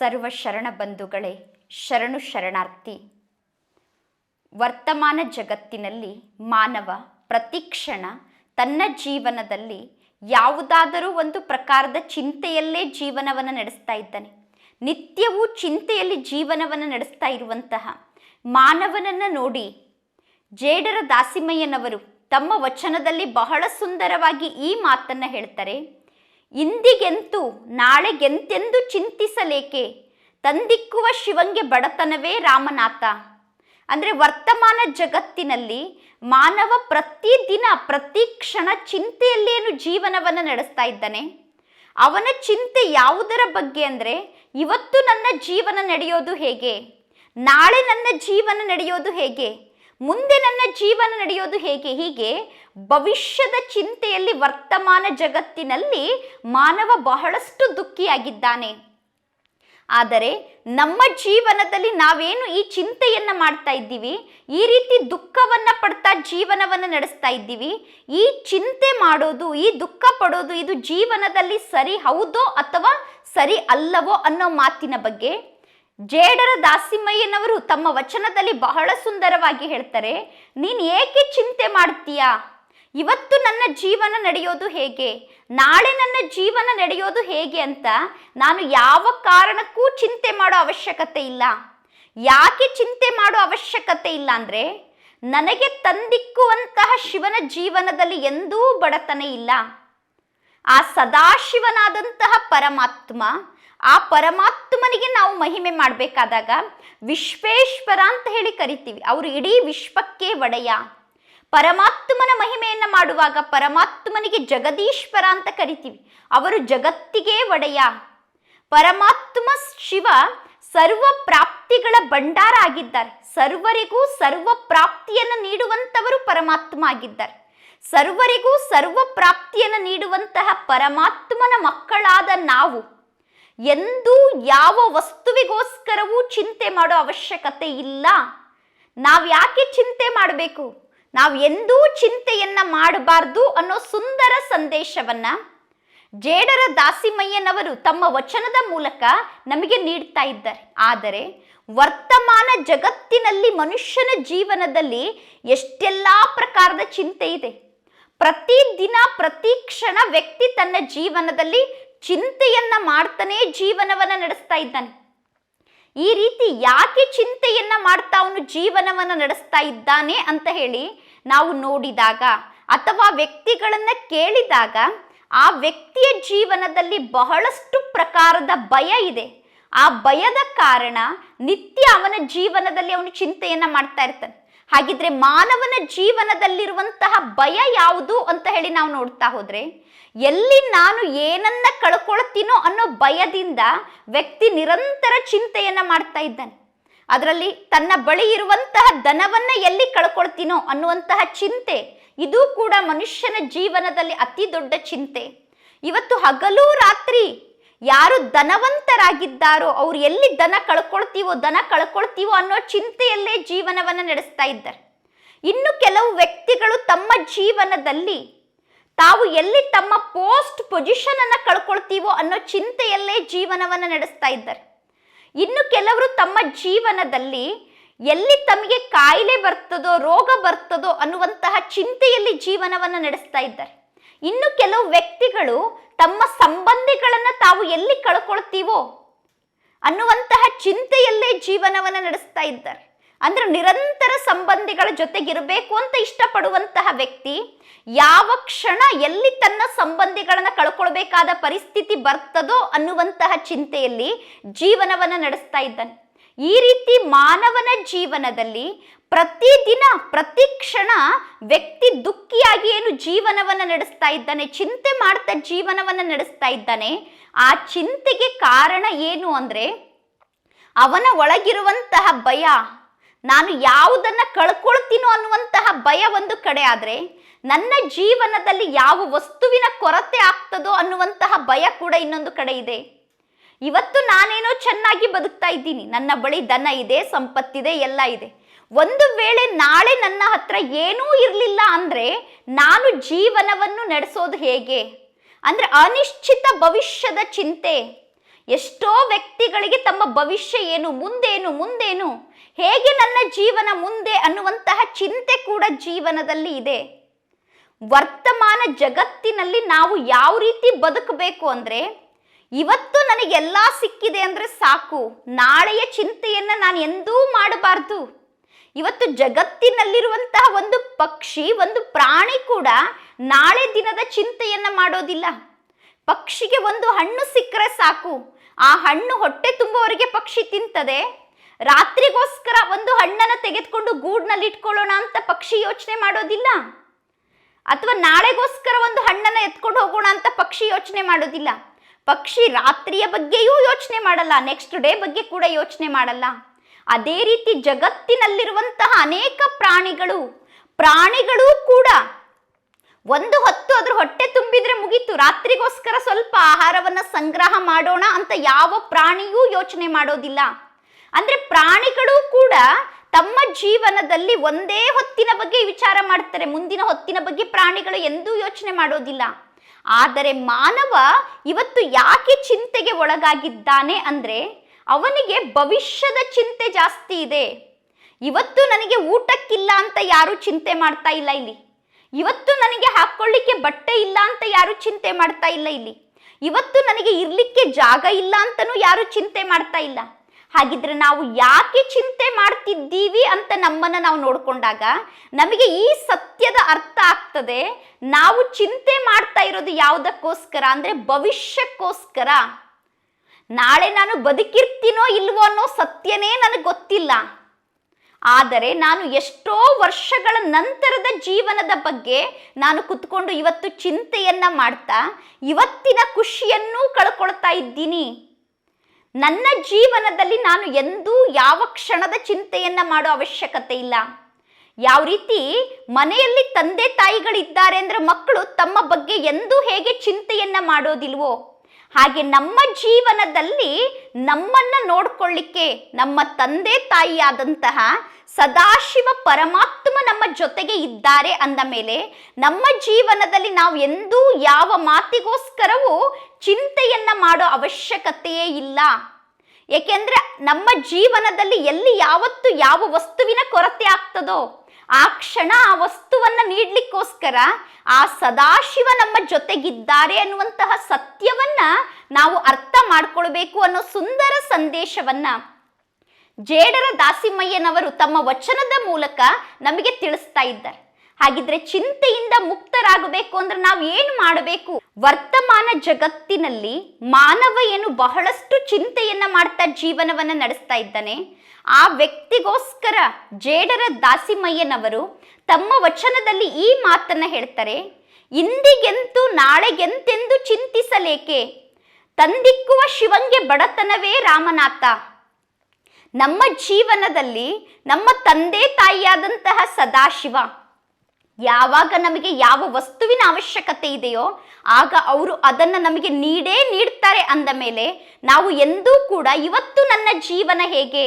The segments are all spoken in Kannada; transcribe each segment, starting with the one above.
ಸರ್ವ ಶರಣ ಬಂಧುಗಳೇ, ಶರಣು ಶರಣಾರ್ಥಿ. ವರ್ತಮಾನ ಜಗತ್ತಿನಲ್ಲಿ ಮಾನವ ಪ್ರತಿಕ್ಷಣ ತನ್ನ ಜೀವನದಲ್ಲಿ ಯಾವುದಾದರೂ ಒಂದು ಪ್ರಕಾರದ ಚಿಂತೆಯಲ್ಲೇ ಜೀವನವನ್ನು ನಡೆಸ್ತಾ ಇದ್ದಾನೆ. ನಿತ್ಯವೂ ಚಿಂತೆಯಲ್ಲಿ ಜೀವನವನ್ನು ನಡೆಸ್ತಾ ಇರುವಂತಹ ಮಾನವನನ್ನು ನೋಡಿ ಜೇಡರ ದಾಸಿಮಯ್ಯನವರು ತಮ್ಮ ವಚನದಲ್ಲಿ ಬಹಳ ಸುಂದರವಾಗಿ ಈ ಮಾತನ್ನು ಹೇಳ್ತಾರೆ. ಇಂದಿಗೆಂತು ನಾಳೆಗೆಂತೆಂದು ಚಿಂತಿಸಲೇಕೆ? ತಂದಿಕ್ಕುವ ಶಿವಂಗೆ ಬಡತನವೇ ರಾಮನಾಥ. ಅಂದರೆ ವರ್ತಮಾನ ಜಗತ್ತಿನಲ್ಲಿ ಮಾನವ ಪ್ರತಿದಿನ, ಪ್ರತಿ ಕ್ಷಣ ಚಿಂತೆಯಲ್ಲೇನು ಜೀವನವನ್ನು ನಡೆಸ್ತಾ ಇದ್ದಾನೆ? ಅವನ ಚಿಂತೆ ಯಾವುದರ ಬಗ್ಗೆ ಅಂದರೆ, ಇವತ್ತು ನನ್ನ ಜೀವನ ನಡೆಯೋದು ಹೇಗೆ? ನಾಳೆ ನನ್ನ ಜೀವನ ನಡೆಯೋದು ಹೇಗೆ? ಮುಂದೆ ನನ್ನ ಜೀವನ ನಡೆಯೋದು ಹೇಗೆ? ಹೀಗೆ ಭವಿಷ್ಯದ ಚಿಂತೆಯಲ್ಲಿ ವರ್ತಮಾನ ಜಗತ್ತಿನಲ್ಲಿ ಮಾನವ ಬಹಳಷ್ಟು ದುಃಖಿಯಾಗಿದ್ದಾನೆ. ಆದರೆ ನಮ್ಮ ಜೀವನದಲ್ಲಿ ನಾವೇನು ಈ ಚಿಂತೆಯನ್ನು ಮಾಡ್ತಾ ಇದ್ದೀವಿ? ಈ ರೀತಿ ದುಃಖವನ್ನು ಪಡ್ತಾ ಜೀವನವನ್ನು ನಡೆಸ್ತಾ ಇದ್ದೀವಿ? ಈ ಚಿಂತೆ ಮಾಡೋದು, ಈ ದುಃಖ ಪಡೋದು ಇದು ಜೀವನದಲ್ಲಿ ಸರಿ ಹೌದೋ ಅಥವಾ ಸರಿ ಅಲ್ಲವೋ ಅನ್ನೋ ಮಾತಿನ ಬಗ್ಗೆ ಜೇಡರ ದಾಸಿಮಯ್ಯನವರು ತಮ್ಮ ವಚನದಲ್ಲಿ ಬಹಳ ಸುಂದರವಾಗಿ ಹೇಳ್ತಾರೆ, ನೀನು ಏಕೆ ಚಿಂತೆ ಮಾಡ್ತೀಯಾ? ಇವತ್ತು ನನ್ನ ಜೀವನ ನಡೆಯೋದು ಹೇಗೆ? ನಾಳೆ ನನ್ನ ಜೀವನ ನಡೆಯೋದು ಹೇಗೆ ಅಂತ ನಾನು ಯಾವ ಕಾರಣಕ್ಕೂ ಚಿಂತೆ ಮಾಡೋ ಅವಶ್ಯಕತೆ ಇಲ್ಲ. ಯಾಕೆ ಚಿಂತೆ ಮಾಡೋ ಅವಶ್ಯಕತೆ ಇಲ್ಲ ಅಂದರೆ, ನನಗೆ ತಂದಿಕ್ಕುವಂತಹ ಶಿವನ ಜೀವನದಲ್ಲಿ ಎಂದೂ ಬಡತನ ಇಲ್ಲ. ಆ ಸದಾಶಿವನಾದಂತಹ ಪರಮಾತ್ಮ ಆ ಪರಮಾತ್ಮನಿಗೆ ನಾವು ಮಹಿಮೆ ಮಾಡಬೇಕಾದಾಗ ವಿಶ್ವೇಶ್ವರ ಅಂತ ಹೇಳಿ ಕರಿತೀವಿ. ಅವರು ಇಡೀ ವಿಶ್ವಕ್ಕೆ ಒಡೆಯ. ಪರಮಾತ್ಮನ ಮಹಿಮೆಯನ್ನು ಮಾಡುವಾಗ ಪರಮಾತ್ಮನಿಗೆ ಜಗದೀಶ್ವರ ಅಂತ ಕರಿತೀವಿ. ಅವರು ಜಗತ್ತಿಗೆ ಒಡೆಯ. ಪರಮಾತ್ಮ ಶಿವ ಸರ್ವ ಪ್ರಾಪ್ತಿಗಳ ಭಂಡಾರ ಆಗಿದ್ದಾರೆ. ಸರ್ವರಿಗೂ ಸರ್ವ ಪ್ರಾಪ್ತಿಯನ್ನು ನೀಡುವಂಥವರು ಪರಮಾತ್ಮ ಆಗಿದ್ದಾರೆ. ಸರ್ವರಿಗೂ ಸರ್ವ ಪ್ರಾಪ್ತಿಯನ್ನು ನೀಡುವಂತಹ ಪರಮಾತ್ಮನ ಮಕ್ಕಳಾದ ನಾವು ಎಂದೂ ಯಾವ ವಸ್ತುವಿಗೋಸ್ಕರವೂ ಚಿಂತೆ ಮಾಡೋ ಅವಶ್ಯಕತೆ ಇಲ್ಲ. ನಾವು ಯಾಕೆ ಚಿಂತೆ ಮಾಡಬೇಕು? ನಾವು ಎಂದೂ ಚಿಂತೆಯನ್ನ ಮಾಡಬಾರ್ದು ಅನ್ನೋ ಸುಂದರ ಸಂದೇಶವನ್ನ ಜೇಡರ ದಾಸಿಮಯ್ಯನವರು ತಮ್ಮ ವಚನದ ಮೂಲಕ ನಮಗೆ ನೀಡ್ತಾ ಇದ್ದಾರೆ. ಆದರೆ ವರ್ತಮಾನ ಜಗತ್ತಿನಲ್ಲಿ ಮನುಷ್ಯನ ಜೀವನದಲ್ಲಿ ಎಷ್ಟೆಲ್ಲ ಪ್ರಕಾರದ ಚಿಂತೆ ಇದೆ. ಪ್ರತಿದಿನ ಪ್ರತಿ ಕ್ಷಣ ವ್ಯಕ್ತಿ ತನ್ನ ಜೀವನದಲ್ಲಿ ಚಿಂತೆಯನ್ನ ಮಾಡ್ತಾನೆ ಜೀವನವನ್ನ ನಡೆಸ್ತಾ ಇದ್ದಾನೆ. ಈ ರೀತಿ ಯಾಕೆ ಚಿಂತೆಯನ್ನ ಮಾಡ್ತಾ ಅವನು ಜೀವನವನ್ನ ನಡೆಸ್ತಾ ಇದ್ದಾನೆ ಅಂತ ಹೇಳಿ ನಾವು ನೋಡಿದಾಗ ಅಥವಾ ವ್ಯಕ್ತಿಗಳನ್ನ ಕೇಳಿದಾಗ ಆ ವ್ಯಕ್ತಿಯ ಜೀವನದಲ್ಲಿ ಬಹಳಷ್ಟು ಪ್ರಕಾರದ ಭಯ ಇದೆ. ಆ ಭಯದ ಕಾರಣ ನಿತ್ಯ ಅವನ ಜೀವನದಲ್ಲಿ ಅವನು ಚಿಂತೆಯನ್ನ ಮಾಡ್ತಾ ಇರ್ತಾನೆ. ಹಾಗಿದ್ರೆ ಮಾನವನ ಜೀವನದಲ್ಲಿರುವಂತಹ ಭಯ ಯಾವುದು ಅಂತ ಹೇಳಿ ನಾವು ನೋಡ್ತಾ ಹೋದ್ರೆ ಎಲ್ಲಿ ನಾನು ಏನನ್ನ ಕಳ್ಕೊಳ್ತೀನೋ ಅನ್ನೋ ಭಯದಿಂದ ವ್ಯಕ್ತಿ ನಿರಂತರ ಚಿಂತೆಯನ್ನ ಮಾಡ್ತಾ ಇದ್ದಾನೆ. ಅದರಲ್ಲಿ ತನ್ನ ಬಳಿ ಇರುವಂತಹ ಧನವನ್ನ ಎಲ್ಲಿ ಕಳ್ಕೊಳ್ತೀನೋ ಅನ್ನುವಂತಹ ಚಿಂತೆ, ಇದು ಕೂಡ ಮನುಷ್ಯನ ಜೀವನದಲ್ಲಿ ಅತಿ ದೊಡ್ಡ ಚಿಂತೆ. ಇವತ್ತು ಹಗಲು ರಾತ್ರಿ ಯಾರು ಧನವಂತರಾಗಿದ್ದಾರೋ, ಅವ್ರು ಎಲ್ಲಿ ದನ ಕಳ್ಕೊಳ್ತೀವೋ ದನ ಕಳ್ಕೊಳ್ತೀವೋ ಅನ್ನೋ ಚಿಂತೆಯಲ್ಲೇ ಜೀವನವನ್ನು ನಡೆಸ್ತಾ ಇದ್ದಾರೆ. ಇನ್ನು ಕೆಲವು ವ್ಯಕ್ತಿಗಳು ತಮ್ಮ ಜೀವನದಲ್ಲಿ ತಾವು ಎಲ್ಲಿ ತಮ್ಮ ಪೋಸ್ಟ್ ಪೊಸಿಷನ್ ಅನ್ನ ಕಳ್ಕೊಳ್ತೀವೋ ಅನ್ನೋ ಚಿಂತೆಯಲ್ಲೇ ಜೀವನವನ್ನು ನಡೆಸ್ತಾ ಇದ್ದಾರೆ. ಇನ್ನು ಕೆಲವರು ತಮ್ಮ ಜೀವನದಲ್ಲಿ ಎಲ್ಲಿ ತಮಗೆ ಕಾಯಿಲೆ ಬರ್ತದೋ, ರೋಗ ಬರ್ತದೋ ಅನ್ನುವಂತಹ ಚಿಂತೆಯಲ್ಲಿ ಜೀವನವನ್ನು ನಡೆಸ್ತಾ ಇದ್ದಾರೆ. ಇನ್ನು ಕೆಲವು ವ್ಯಕ್ತಿಗಳು ತಮ್ಮ ಸಂಬಂಧಿಗಳನ್ನು ತಾವು ಎಲ್ಲಿ ಕಳ್ಕೊಳ್ತೀವೋ ಅನ್ನುವಂತಹ ಚಿಂತೆಯಲ್ಲೇ ಜೀವನವನ್ನು ನಡೆಸ್ತಾ ಇದ್ದಾರೆ. ಅಂದ್ರೆ ನಿರಂತರ ಸಂಬಂಧಿಗಳ ಜೊತೆಗಿರಬೇಕು ಅಂತ ಇಷ್ಟಪಡುವಂತಹ ವ್ಯಕ್ತಿ ಯಾವ ಕ್ಷಣ ಎಲ್ಲಿ ತನ್ನ ಸಂಬಂಧಿಗಳನ್ನ ಕಳ್ಕೊಳ್ಬೇಕಾದ ಪರಿಸ್ಥಿತಿ ಬರ್ತದೋ ಅನ್ನುವಂತಹ ಚಿಂತೆಯಲ್ಲಿ ಜೀವನವನ್ನು ನಡೆಸ್ತಾ ಇದ್ದಾನೆ. ಈ ರೀತಿ ಮಾನವನ ಜೀವನದಲ್ಲಿ ಪ್ರತಿದಿನ, ಪ್ರತಿ ಕ್ಷಣ ವ್ಯಕ್ತಿ ದುಃಖಿಯಾಗಿ ಏನು ಜೀವನವನ್ನು ನಡೆಸ್ತಾ ಇದ್ದಾನೆ, ಚಿಂತೆ ಮಾಡ್ತಾ ಜೀವನವನ್ನು ನಡೆಸ್ತಾ ಇದ್ದಾನೆ, ಆ ಚಿಂತೆಗೆ ಕಾರಣ ಏನು ಅಂದ್ರೆ ಅವನ ಒಳಗಿರುವಂತಹ ಭಯ ನಾನು ಯಾವುದನ್ನು ಕಳ್ಕೊಳ್ತೀನೋ ಅನ್ನುವಂತಹ ಭಯ ಒಂದು ಕಡೆ ಆದರೆ ನನ್ನ ಜೀವನದಲ್ಲಿ ಯಾವ ವಸ್ತುವಿನ ಕೊರತೆ ಆಗ್ತದೋ ಅನ್ನುವಂತಹ ಭಯ ಕೂಡ ಇನ್ನೊಂದು ಕಡೆ ಇದೆ. ಇವತ್ತು ನಾನೇನೋ ಚೆನ್ನಾಗಿ ಬದುಕ್ತಾ ಇದ್ದೀನಿ. ನನ್ನ ಬಳಿ ದನ ಇದೆ, ಸಂಪತ್ತಿದೆ, ಎಲ್ಲ ಇದೆ. ಒಂದು ವೇಳೆ ನಾಳೆ ನನ್ನ ಹತ್ರ ಏನೂ ಇರಲಿಲ್ಲ ಅಂದರೆ ನಾನು ಜೀವನವನ್ನು ನಡೆಸೋದು ಹೇಗೆ? ಅಂದರೆ ಅನಿಶ್ಚಿತ ಭವಿಷ್ಯದ ಚಿಂತೆ. ಎಷ್ಟೋ ವ್ಯಕ್ತಿಗಳಿಗೆ ತಮ್ಮ ಭವಿಷ್ಯ ಏನು, ಮುಂದೇನು ಮುಂದೇನು? ಹೇಗೆ ನನ್ನ ಜೀವನ ಮುಂದೆ ಅನ್ನುವಂತಹ ಚಿಂತೆ ಕೂಡ ಜೀವನದಲ್ಲಿ ಇದೆ. ವರ್ತಮಾನ ಜಗತ್ತಿನಲ್ಲಿ ನಾವು ಯಾವ ರೀತಿ ಬದುಕಬೇಕು ಅಂದರೆ, ಇವತ್ತು ನನಗೆಲ್ಲ ಸಿಕ್ಕಿದೆ ಅಂದರೆ ಸಾಕು. ನಾಳೆಯ ಚಿಂತೆಯನ್ನು ನಾನು ಎಂದೂ ಮಾಡಬಾರ್ದು. ಇವತ್ತು ಜಗತ್ತಿನಲ್ಲಿರುವಂತಹ ಒಂದು ಪಕ್ಷಿ, ಒಂದು ಪ್ರಾಣಿ ಕೂಡ ನಾಳೆ ದಿನದ ಚಿಂತೆಯನ್ನು ಮಾಡೋದಿಲ್ಲ. ಪಕ್ಷಿಗೆ ಒಂದು ಹಣ್ಣು ಸಿಕ್ಕರೆ ಸಾಕು. ಆ ಹಣ್ಣು ಹೊಟ್ಟೆ ತುಂಬುವವರಿಗೆ ಪಕ್ಷಿ ತಿಂತದೆ. ರಾತ್ರಿಗೋಸ್ಕರ ಒಂದು ಹಣ್ಣನ್ನು ತೆಗೆದುಕೊಂಡು ಗೂಡ್ನಲ್ಲಿ ಇಟ್ಕೊಳ್ಳೋಣ ಅಂತ ಪಕ್ಷಿ ಯೋಚನೆ ಮಾಡೋದಿಲ್ಲ? ಅಥವಾ ನಾಳೆಗೋಸ್ಕರ ಒಂದು ಹಣ್ಣನ್ನು ಎತ್ಕೊಂಡು ಹೋಗೋಣ ಅಂತ ಪಕ್ಷಿ ಯೋಚನೆ ಮಾಡೋದಿಲ್ಲ? ಪಕ್ಷಿ ರಾತ್ರಿಯ ಬಗ್ಗೆಯೂ ಯೋಚನೆ ಮಾಡಲ್ಲ ನೆಕ್ಸ್ಟ್ ಡೇ ಬಗ್ಗೆ ಕೂಡ ಯೋಚನೆ ಮಾಡಲ್ಲ. ಅದೇ ರೀತಿ ಜಗತ್ತಿನಲ್ಲಿರುವಂತಹ ಅನೇಕ ಪ್ರಾಣಿಗಳು, ಪ್ರಾಣಿಗಳೂ ಕೂಡ ಒಂದು ಹೊತ್ತು ಅದ್ರ ಹೊಟ್ಟೆ ತುಂಬಿದ್ರೆ ಮುಗೀತು. ರಾತ್ರಿಗೋಸ್ಕರ ಸ್ವಲ್ಪ ಆಹಾರವನ್ನ ಸಂಗ್ರಹ ಮಾಡೋಣ ಅಂತ ಯಾವ ಪ್ರಾಣಿಯೂ ಯೋಚನೆ ಮಾಡೋದಿಲ್ಲ. ಅಂದ್ರೆ ಪ್ರಾಣಿಗಳು ಕೂಡ ತಮ್ಮ ಜೀವನದಲ್ಲಿ ಒಂದೇ ಹೊತ್ತಿನ ಬಗ್ಗೆ ವಿಚಾರ ಮಾಡ್ತಾರೆ. ಮುಂದಿನ ಹೊತ್ತಿನ ಬಗ್ಗೆ ಪ್ರಾಣಿಗಳು ಎಂದೂ ಯೋಚನೆ ಮಾಡೋದಿಲ್ಲ. ಆದರೆ ಮಾನವ ಇವತ್ತು ಯಾಕೆ ಚಿಂತೆಗೆ ಒಳಗಾಗಿದ್ದಾನೆ ಅಂದ್ರೆ ಅವನಿಗೆ ಭವಿಷ್ಯದ ಚಿಂತೆ ಜಾಸ್ತಿ ಇದೆ. ಇವತ್ತು ನನಗೆ ಊಟಕ್ಕಿಲ್ಲ ಅಂತ ಯಾರು ಚಿಂತೆ ಮಾಡ್ತಾ ಇಲ್ಲ ಇಲ್ಲಿ. ಇವತ್ತು ನನಗೆ ಹಾಕೊಳ್ಳಿಕ್ಕೆ ಬಟ್ಟೆ ಇಲ್ಲ ಅಂತ ಯಾರು ಚಿಂತೆ ಮಾಡ್ತಾ ಇಲ್ಲ ಇಲ್ಲಿ. ಇವತ್ತು ನನಗೆ ಇರ್ಲಿಕ್ಕೆ ಜಾಗ ಇಲ್ಲ ಅಂತನೂ ಯಾರು ಚಿಂತೆ ಮಾಡ್ತಾ ಇಲ್ಲ. ಹಾಗಿದ್ರೆ ನಾವು ಯಾಕೆ ಚಿಂತೆ ಮಾಡ್ತಿದ್ದೀವಿ ಅಂತ ನಮ್ಮನ್ನ ನಾವು ನೋಡಿಕೊಂಡಾಗ ನಮಗೆ ಈ ಸತ್ಯದ ಅರ್ಥ ಆಗ್ತದೆ. ನಾವು ಚಿಂತೆ ಮಾಡ್ತಾ ಇರೋದು ಯಾವುದಕ್ಕೋಸ್ಕರ ಅಂದ್ರೆ ಭವಿಷ್ಯಕ್ಕೋಸ್ಕರ. ನಾಳೆ ನಾನು ಬದುಕಿರ್ತೀನೋ ಇಲ್ವೋ ಅನ್ನೋ ಸತ್ಯನೇ ನನಗೆ ಗೊತ್ತಿಲ್ಲ. ಆದರೆ ನಾನು ಎಷ್ಟೋ ವರ್ಷಗಳ ನಂತರದ ಜೀವನದ ಬಗ್ಗೆ ನಾನು ಕುತ್ಕೊಂಡು ಇವತ್ತು ಚಿಂತೆಯನ್ನ ಮಾಡ್ತಾ, ಇವತ್ತಿನ ಖುಷಿಯನ್ನೂ ಕಳ್ಕೊಳ್ತಾ ಇದ್ದೀನಿ. ನನ್ನ ಜೀವನದಲ್ಲಿ ನಾನು ಎಂದೂ ಯಾವ ಕ್ಷಣದ ಚಿಂತೆಯನ್ನ ಮಾಡೋ ಅವಶ್ಯಕತೆ ಇಲ್ಲ. ಯಾವ ರೀತಿ ಮನೆಯಲ್ಲಿ ತಂದೆ ತಾಯಿಗಳಿದ್ದಾರೆ ಅಂದ್ರೆ ಮಕ್ಕಳು ತಮ್ಮ ಬಗ್ಗೆ ಎಂದೂ ಹೇಗೆ ಚಿಂತೆಯನ್ನ ಮಾಡೋದಿಲ್ವೋ, ಹಾಗೆ ನಮ್ಮ ಜೀವನದಲ್ಲಿ ನಮ್ಮನ್ನ ನೋಡ್ಕೊಳ್ಳಿಕ್ಕೆ ನಮ್ಮ ತಂದೆ ತಾಯಿಯಾದಂತಹ ಸದಾಶಿವ ಪರಮಾತ್ಮ ನಮ್ಮ ಜೊತೆಗೆ ಇದ್ದಾರೆ ಅಂದ ಮೇಲೆ ನಮ್ಮ ಜೀವನದಲ್ಲಿ ನಾವು ಎಂದೂ ಯಾವ ಮಾತಿಗೋಸ್ಕರವೂ ಚಿಂತೆಯನ್ನ ಮಾಡೋ ಅವಶ್ಯಕತೆಯೇ ಇಲ್ಲ. ಏಕೆಂದ್ರೆ ನಮ್ಮ ಜೀವನದಲ್ಲಿ ಎಲ್ಲಿ ಯಾವತ್ತು ಯಾವ ವಸ್ತುವಿನ ಕೊರತೆ ಆಗ್ತದೋ ಆ ಕ್ಷಣ ಆ ವಸ್ತುವನ್ನ ನೀಡಲಿಕ್ಕೋಸ್ಕರ ಆ ಸದಾಶಿವ ನಮ್ಮ ಜೊತೆಗಿದ್ದಾರೆ ಅನ್ನುವಂತಹ ಸತ್ಯವನ್ನ ನಾವು ಅರ್ಥ ಮಾಡ್ಕೊಳ್ಬೇಕು ಅನ್ನೋ ಸುಂದರ ಸಂದೇಶವನ್ನ ಜೇಡರ ದಾಸಿಮಯ್ಯನವರು ತಮ್ಮ ವಚನದ ಮೂಲಕ ನಮಗೆ ತಿಳಿಸ್ತಾ ಇದ್ದಾರೆ. ಹಾಗಿದ್ರೆ ಚಿಂತೆಯಿಂದ ಮುಕ್ತರಾಗಬೇಕು ಅಂದ್ರೆ ನಾವು ಏನು ಮಾಡಬೇಕು? ವರ್ತಮಾನ ಜಗತ್ತಿನಲ್ಲಿ ಮಾನವ ಏನು ಬಹಳಷ್ಟು ಚಿಂತೆಯನ್ನ ಮಾಡ್ತಾ ಜೀವನವನ್ನ ನಡೆಸ್ತಾ ಇದ್ದಾನೆ. ಆ ವ್ಯಕ್ತಿಗೋಸ್ಕರ ಜೇಡರ ದಾಸಿಮಯ್ಯನವರು ತಮ್ಮ ವಚನದಲ್ಲಿ ಈ ಮಾತನ್ನ ಹೇಳ್ತಾರೆ. ಇಂದಿಗೆಂತೂ ನಾಳೆಗೆಂತೆಂದು ಚಿಂತಿಸಲೇಕೆ? ತಂದಿಕ್ಕುವ ಶಿವಂಗೆ ಬಡತನವೇ ರಾಮನಾಥ. ನಮ್ಮ ಜೀವನದಲ್ಲಿ ನಮ್ಮ ತಂದೆ ತಾಯಿಯಾದಂತಹ ಸದಾಶಿವ ಯಾವಾಗ ನಮಗೆ ಯಾವ ವಸ್ತುವಿನ ಅವಶ್ಯಕತೆ ಇದೆಯೋ ಆಗ ಅವರು ಅದನ್ನು ನಮಗೆ ನೀಡೇ ನೀಡ್ತಾರೆ ಅಂದ ಮೇಲೆ ನಾವು ಎಂದೂ ಕೂಡ ಇವತ್ತು ನನ್ನ ಜೀವನ ಹೇಗೆ,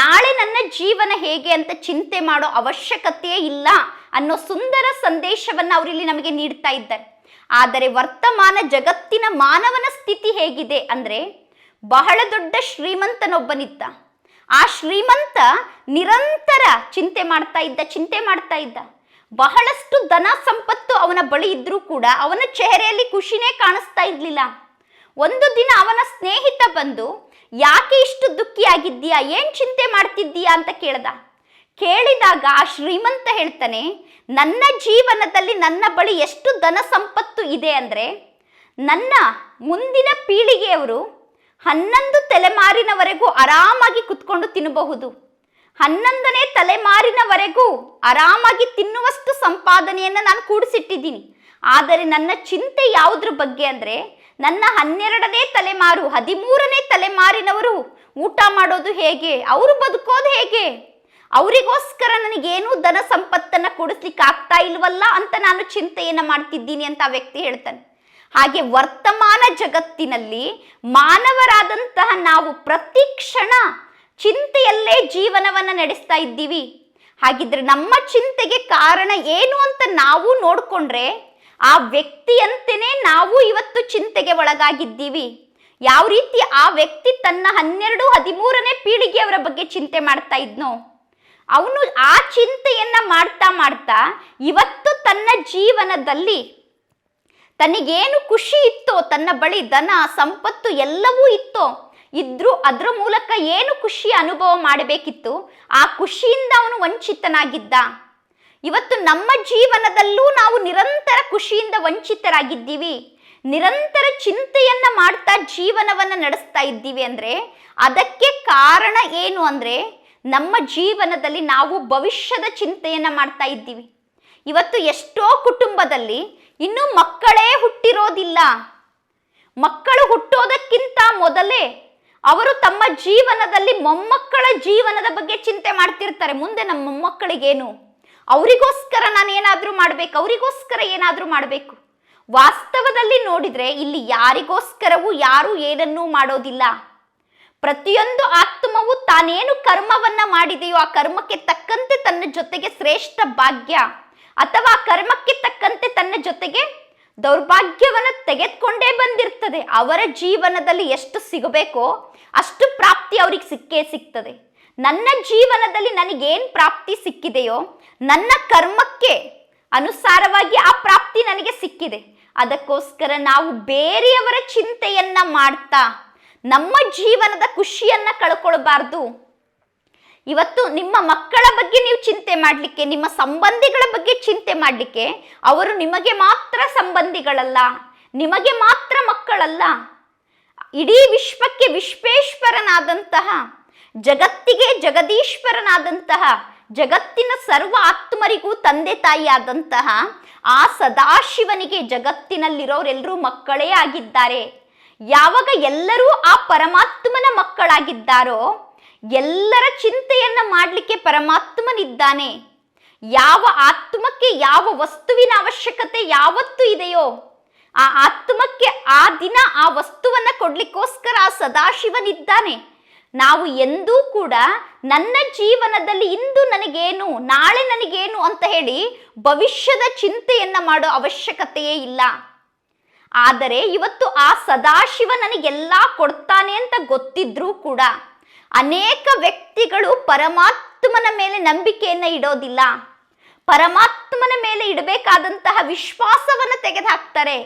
ನಾಳೆ ನನ್ನ ಜೀವನ ಹೇಗೆ ಅಂತ ಚಿಂತೆ ಮಾಡೋ ಅವಶ್ಯಕತೆಯೇ ಇಲ್ಲ ಅನ್ನೋ ಸುಂದರ ಸಂದೇಶವನ್ನು ಅವರಿಲ್ಲಿ ನಮಗೆ ನೀಡ್ತಾ ಇದ್ದಾರೆ. ಆದರೆ ವರ್ತಮಾನ ಜಗತ್ತಿನ ಮಾನವನ ಸ್ಥಿತಿ ಹೇಗಿದೆ ಅಂದರೆ ಬಹಳ ದೊಡ್ಡ ಶ್ರೀಮಂತನೊಬ್ಬನಿದ್ದ. ಆ ಶ್ರೀಮಂತ ನಿರಂತರ ಚಿಂತೆ ಮಾಡ್ತಾ ಇದ್ದ, ಚಿಂತೆ ಮಾಡ್ತಾ ಇದ್ದ. ಬಹಳಷ್ಟು ಧನ ಸಂಪತ್ತು ಅವನ ಬಳಿ ಇದ್ರೂ ಕೂಡ ಅವನ ಚೆಹರೆಯಲ್ಲಿ ಖುಷಿನೇ ಕಾಣಿಸ್ತಾ ಇರಲಿಲ್ಲ. ಒಂದು ದಿನ ಅವನ ಸ್ನೇಹಿತ ಬಂದು, ಯಾಕೆ ಇಷ್ಟು ದುಃಖಿಯಾಗಿದ್ದೀಯಾ? ಏನ್ ಚಿಂತೆ ಮಾಡ್ತಿದ್ದೀಯಾ? ಅಂತ ಕೇಳ್ದ. ಕೇಳಿದಾಗ ಆ ಶ್ರೀಮಂತ ಹೇಳ್ತಾನೆ, ನನ್ನ ಜೀವನದಲ್ಲಿ ನನ್ನ ಬಳಿ ಎಷ್ಟು ಧನ ಸಂಪತ್ತು ಇದೆ ಅಂದ್ರೆ, ನನ್ನ ಮುಂದಿನ ಪೀಳಿಗೆಯವರು ಹನ್ನೊಂದು ತಲೆಮಾರಿನವರೆಗೂ ಆರಾಮಾಗಿ ಕುತ್ಕೊಂಡು ತಿನ್ನಬಹುದು. ಹನ್ನೊಂದನೇ ತಲೆಮಾರಿನವರೆಗೂ ಆರಾಮಾಗಿ ತಿನ್ನುವಷ್ಟು ಸಂಪಾದನೆಯನ್ನು ನಾನು ಕೂಡಿಸಿಟ್ಟಿದ್ದೀನಿ. ಆದರೆ ನನ್ನ ಚಿಂತೆ ಯಾವುದ್ರ ಬಗ್ಗೆ ಅಂದರೆ, ನನ್ನ ಹನ್ನೆರಡನೇ ತಲೆಮಾರು, ಹದಿಮೂರನೇ ತಲೆಮಾರಿನವರು ಊಟ ಮಾಡೋದು ಹೇಗೆ, ಅವರು ಬದುಕೋದು ಹೇಗೆ, ಅವರಿಗೋಸ್ಕರ ನನಗೇನೂ ಧನ ಸಂಪತ್ತನ್ನು ಕೊಡಿಸ್ಲಿಕ್ಕೆ ಆಗ್ತಾ ಇಲ್ವಲ್ಲ ಅಂತ ನಾನು ಚಿಂತೆಯನ್ನು ಮಾಡ್ತಿದ್ದೀನಿ ಅಂತ ಆ ವ್ಯಕ್ತಿ ಹೇಳ್ತಾನೆ. ಹಾಗೆ ವರ್ತಮಾನ ಜಗತ್ತಿನಲ್ಲಿ ಮಾನವರಾದಂತಹ ನಾವು ಪ್ರತಿ ಕ್ಷಣ ಚಿಂತೆಯಲ್ಲೇ ಜೀವನವನ್ನು ನಡೆಸ್ತಾ ಇದ್ದೀವಿ. ಹಾಗಿದ್ರೆ ನಮ್ಮ ಚಿಂತೆಗೆ ಕಾರಣ ಏನು ಅಂತ ನಾವು ನೋಡಿಕೊಂಡ್ರೆ ಆ ವ್ಯಕ್ತಿಯಂತೆಯೇ ನಾವು ಇವತ್ತು ಚಿಂತೆಗೆ ಒಳಗಾಗಿದ್ದೀವಿ. ಯಾವ ರೀತಿ ಆ ವ್ಯಕ್ತಿ ತನ್ನ ಹನ್ನೆರಡು, ಹದಿಮೂರನೇ ಪೀಳಿಗೆಯವರ ಬಗ್ಗೆ ಚಿಂತೆ ಮಾಡ್ತಾ ಇದ್ನೋ, ಅವನು ಆ ಚಿಂತೆಯನ್ನ ಮಾಡ್ತಾ ಮಾಡ್ತಾ ಇವತ್ತು ತನ್ನ ಜೀವನದಲ್ಲಿ ತನಗೇನು ಖುಷಿ ಇತ್ತೋ, ತನ್ನ ಬಳಿ ದನ ಸಂಪತ್ತು ಎಲ್ಲವೂ ಇತ್ತೋ, ಇದ್ರೂ ಅದರ ಮೂಲಕ ಏನು ಖುಷಿ ಅನುಭವ ಮಾಡಬೇಕಿತ್ತು, ಆ ಖುಷಿಯಿಂದ ಅವನು ವಂಚಿತನಾಗಿದ್ದ. ಇವತ್ತು ನಮ್ಮ ಜೀವನದಲ್ಲೂ ನಾವು ನಿರಂತರ ಖುಷಿಯಿಂದ ವಂಚಿತರಾಗಿದ್ದೀವಿ. ನಿರಂತರ ಚಿಂತೆಯನ್ನ ಮಾಡ್ತಾ ಜೀವನವನ್ನ ನಡೆಸ್ತಾ ಇದ್ದೀವಿ ಅಂದ್ರೆ, ಅದಕ್ಕೆ ಕಾರಣ ಏನು ಅಂದ್ರೆ, ನಮ್ಮ ಜೀವನದಲ್ಲಿ ನಾವು ಭವಿಷ್ಯದ ಚಿಂತೆಯನ್ನ ಮಾಡ್ತಾ ಇದ್ದೀವಿ. ಇವತ್ತು ಎಷ್ಟೋ ಕುಟುಂಬದಲ್ಲಿ ಇನ್ನೂ ಮಕ್ಕಳೇ ಹುಟ್ಟಿರೋದಿಲ್ಲ. ಮಕ್ಕಳು ಹುಟ್ಟೋದಕ್ಕಿಂತ ಮೊದಲೇ ಅವರು ತಮ್ಮ ಜೀವನದಲ್ಲಿ ಮೊಮ್ಮಕ್ಕಳ ಜೀವನದ ಬಗ್ಗೆ ಚಿಂತೆ ಮಾಡ್ತಿರ್ತಾರೆ. ಮುಂದೆ ನಮ್ಮ ಮೊಮ್ಮಕ್ಕಳಿಗೇನು? ಅವರಿಗೋಸ್ಕರ ನಾನು ಏನಾದರೂ ಮಾಡಬೇಕು, ಅವರಿಗೋಸ್ಕರ ಏನಾದರೂ ಮಾಡಬೇಕು. ವಾಸ್ತವದಲ್ಲಿ ನೋಡಿದರೆ ಇಲ್ಲಿ ಯಾರಿಗೋಸ್ಕರವೂ ಯಾರೂ ಏನನ್ನೂ ಮಾಡೋದಿಲ್ಲ. ಪ್ರತಿಯೊಂದು ಆತ್ಮವು ತಾನೇನು ಕರ್ಮವನ್ನ ಮಾಡಿದೆಯೋ ಆ ಕರ್ಮಕ್ಕೆ ತಕ್ಕಂತೆ ತನ್ನ ಜೊತೆಗೆ ಶ್ರೇಷ್ಠ ಭಾಗ್ಯ. ಅಥವಾ ಕರ್ಮಕ್ಕೆ ತಕ್ಕಂತೆ ತನ್ನ ಜೊತೆಗೆ ದೌರ್ಭಾಗ್ಯವನ್ನು ತೆಗೆದುಕೊಂಡೇ ಬಂದಿರ್ತದೆ. ಅವರ ಜೀವನದಲ್ಲಿ ಎಷ್ಟು ಸಿಗಬೇಕೋ ಅಷ್ಟು ಪ್ರಾಪ್ತಿ ಅವ್ರಿಗೆ ಸಿಕ್ಕೇ ಸಿಗ್ತದೆ. ನನ್ನ ಜೀವನದಲ್ಲಿ ನನಗೇನು ಪ್ರಾಪ್ತಿ ಸಿಕ್ಕಿದೆಯೋ, ನನ್ನ ಕರ್ಮಕ್ಕೆ ಅನುಸಾರವಾಗಿ ಆ ಪ್ರಾಪ್ತಿ ನನಗೆ ಸಿಕ್ಕಿದೆ. ಅದಕ್ಕೋಸ್ಕರ ನಾವು ಬೇರೆಯವರ ಚಿಂತೆಯನ್ನ ಮಾಡ್ತಾ, ನಮ್ಮ ಜೀವನದ ಖುಷಿಯನ್ನ ಕಳ್ಕೊಳ್ಬಾರ್ದು. ಇವತ್ತು ನಿಮ್ಮ ಮಕ್ಕಳ ಬಗ್ಗೆ ನೀವು ಚಿಂತೆ ಮಾಡಲಿಕ್ಕೆ, ನಿಮ್ಮ ಸಂಬಂಧಿಗಳ ಬಗ್ಗೆ ಚಿಂತೆ ಮಾಡಲಿಕ್ಕೆ ಅವರು ನಿಮಗೆ ಮಾತ್ರ ಸಂಬಂಧಿಗಳಲ್ಲ, ನಿಮಗೆ ಮಾತ್ರ ಮಕ್ಕಳಲ್ಲ. ಇಡೀ ವಿಶ್ವಕ್ಕೆ ವಿಶ್ವೇಶ್ವರನಾದಂತಹ, ಜಗತ್ತಿಗೆ ಜಗದೀಶ್ವರನಾದಂತಹ, ಜಗತ್ತಿನ ಸರ್ವ ಆತ್ಮರಿಗೂ ತಂದೆ ತಾಯಿಯಾದಂತಹ ಆ ಸದಾಶಿವನಿಗೆ ಜಗತ್ತಿನಲ್ಲಿರೋರೆಲ್ಲರೂ ಮಕ್ಕಳೇ ಆಗಿದ್ದಾರೆ. ಯಾವಾಗ ಎಲ್ಲರೂ ಆ ಪರಮಾತ್ಮನ ಮಕ್ಕಳಾಗಿದ್ದಾರೋ ಎಲ್ಲರ ಚಿಂತೆಯನ್ನ ಮಾಡಲಿಕ್ಕೆ ಪರಮಾತ್ಮನಿದ್ದಾನೆ. ಯಾವ ಆತ್ಮಕ್ಕೆ ಯಾವ ವಸ್ತುವಿನ ಅವಶ್ಯಕತೆ ಯಾವತ್ತು ಇದೆಯೋ, ಆ ಆತ್ಮಕ್ಕೆ ಆ ದಿನ ಆ ವಸ್ತುವನ್ನ ಕೊಡ್ಲಿಕ್ಕೋಸ್ಕರ ಆ ಸದಾಶಿವನಿದ್ದಾನೆ. ನಾವು ಎಂದೂ ಕೂಡ ನನ್ನ ಜೀವನದಲ್ಲಿ ಇಂದು ನನಗೇನು, ನಾಳೆ ನನಗೇನು ಅಂತ ಹೇಳಿ ಭವಿಷ್ಯದ ಚಿಂತೆಯನ್ನ ಮಾಡೋ ಅವಶ್ಯಕತೆಯೇ ಇಲ್ಲ. ಆದರೆ ಇವತ್ತು ಆ ಸದಾಶಿವ ನನಗೆಲ್ಲ ಕೊಡ್ತಾನೆ ಅಂತ ಗೊತ್ತಿದ್ರೂ ಕೂಡ ಅನೇಕ ವ್ಯಕ್ತಿಗಳು ಪರಮಾತ್ಮನ ಮೇಲೆ ನಂಬಿಕೆಯನ್ನ ಇಡೋದಿಲ್ಲ. ಪರಮಾತ್ಮನ ಮೇಲೆ ಇಡಬೇಕಾದಂತಹ ವಿಶ್ವಾಸವನ್ನು ತೆಗೆದುಹಾಕ್ತಾರೆ.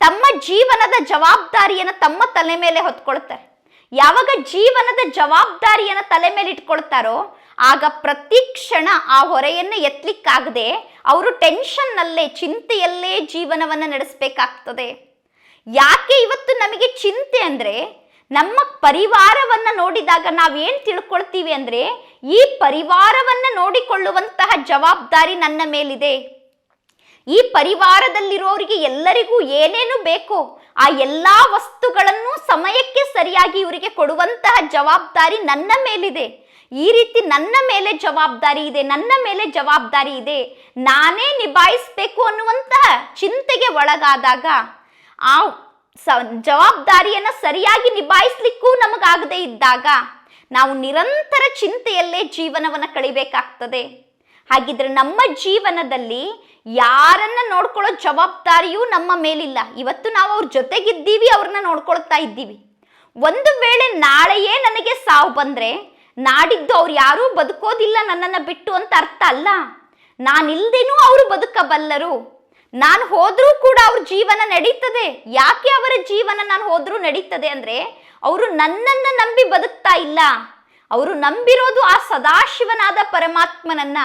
ತಮ್ಮ ಜೀವನದ ಜವಾಬ್ದಾರಿಯನ್ನು ತಮ್ಮ ತಲೆ ಮೇಲೆ ಹೊತ್ಕೊಳ್ತಾರೆ. ಯಾವಾಗ ಜೀವನದ ಜವಾಬ್ದಾರಿಯನ್ನು ತಲೆ ಮೇಲೆ ಇಟ್ಕೊಳ್ತಾರೋ, ಆಗ ಪ್ರತಿ ಕ್ಷಣ ಆ ಹೊರೆಯನ್ನು ಎತ್ತಲಿಕ್ಕಾಗದೆ ಅವರು ಟೆನ್ಷನ್ನಲ್ಲೇ, ಚಿಂತೆಯಲ್ಲೇ ಜೀವನವನ್ನು ನಡೆಸಬೇಕಾಗ್ತದೆ. ಯಾಕೆ ಇವತ್ತು ನಮಗೆ ಚಿಂತೆ ಅಂದರೆ ನಮ್ಮ ಪರಿವಾರವನ್ನ ನೋಡಿದಾಗ ನಾವೇನ್ ತಿಳ್ಕೊಳ್ತೀವಿ ಅಂದ್ರೆ, ಈ ಪರಿವಾರವನ್ನ ನೋಡಿಕೊಳ್ಳುವಂತಹ ಜವಾಬ್ದಾರಿ ನನ್ನ ಮೇಲಿದೆ. ಈ ಪರಿವಾರದಲ್ಲಿರೋರಿಗೆ ಎಲ್ಲರಿಗೂ ಏನೇನು ಬೇಕೋ, ಆ ಎಲ್ಲಾ ವಸ್ತುಗಳನ್ನು ಸಮಯಕ್ಕೆ ಸರಿಯಾಗಿ ಇವರಿಗೆ ಕೊಡುವಂತಹ ಜವಾಬ್ದಾರಿ ನನ್ನ ಮೇಲಿದೆ. ಈ ರೀತಿ ನನ್ನ ಮೇಲೆ ಜವಾಬ್ದಾರಿ ಇದೆ, ನನ್ನ ಮೇಲೆ ಜವಾಬ್ದಾರಿ ಇದೆ. ನಾನೇ ನಿಭಾಯಿಸಬೇಕು ಅನ್ನುವಂತಹ ಚಿಂತೆಗೆ ಒಳಗಾದಾಗ, ಆ ಜವಾಬ್ದಾರಿಯನ್ನು ಸರಿಯಾಗಿ ನಿಭಾಯಿಸ್ಲಿಕ್ಕೂ ನಮಗಾಗದೇ ಇದ್ದಾಗ ನಾವು ನಿರಂತರ ಚಿಂತೆಯಲ್ಲೇ ಜೀವನವನ್ನು ಕಳಿಬೇಕಾಗ್ತದೆ. ಹಾಗಿದ್ರೆ ನಮ್ಮ ಜೀವನದಲ್ಲಿ ಯಾರನ್ನ ನೋಡ್ಕೊಳ್ಳೋ ಜವಾಬ್ದಾರಿಯೂ ನಮ್ಮ ಮೇಲಿಲ್ಲ. ಇವತ್ತು ನಾವು ಅವ್ರ ಜೊತೆಗಿದ್ದೀವಿ, ಅವ್ರನ್ನ ನೋಡ್ಕೊಳ್ತಾ ಇದ್ದೀವಿ. ಒಂದು ವೇಳೆ ನಾಳೆಯೇ ನನಗೆ ಸಾವು ಬಂದ್ರೆ, ನಾಡಿದ್ದು ಅವ್ರು ಯಾರೂ ಬದುಕೋದಿಲ್ಲ ನನ್ನನ್ನು ಬಿಟ್ಟು ಅಂತ ಅರ್ಥ ಅಲ್ಲ? ನಾನಿಲ್ದೇನೂ ಅವರು ಬದುಕಬಲ್ಲರು. ನಾನು ಹೋದ್ರೂ ಕೂಡ ಅವ್ರ ಜೀವನ ನಡೀತದೆ. ಯಾಕೆ ಅವರ ಜೀವನ ನಾನು ಹೋದ್ರೂ ನಡೀತದೆ ಅಂದ್ರೆ ಅವರು ನನ್ನನ್ನು ನಂಬಿ ಬದುಕ್ತಾ ಇಲ್ಲ. ಅವರು ನಂಬಿರೋದು ಆ ಸದಾಶಿವನಾದ ಪರಮಾತ್ಮನನ್ನ.